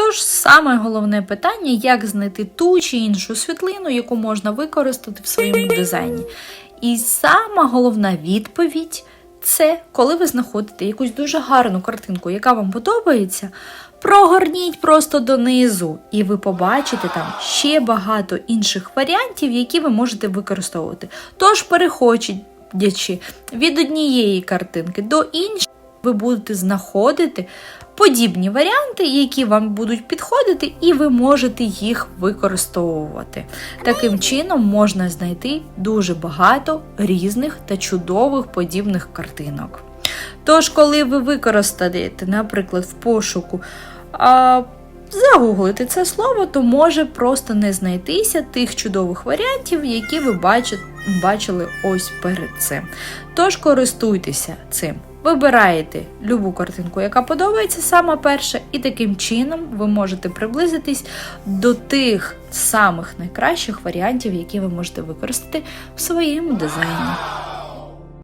Тож саме головне питання, як знайти ту чи іншу світлину, яку можна використати в своєму дизайні. І сама головна відповідь це коли ви знаходите якусь дуже гарну картинку, яка вам подобається, прогорніть просто донизу, і ви побачите там ще багато інших варіантів, які ви можете використовувати. Тож, переходячи від однієї картинки до іншої, ви будете знаходити подібні варіанти, які вам будуть підходити, і ви можете їх використовувати. Таким чином можна знайти дуже багато різних та чудових подібних картинок. Тож, коли ви використаєте, наприклад, в пошуку а, загуглити це слово, то може просто не знайтися тих чудових варіантів, які ви бачите, бачили ось перед цим. Тож користуйтеся цим. Вибираєте любу картинку, яка подобається саме перша, і таким чином ви можете приблизитись до тих самих найкращих варіантів, які ви можете використати в своєму дизайні.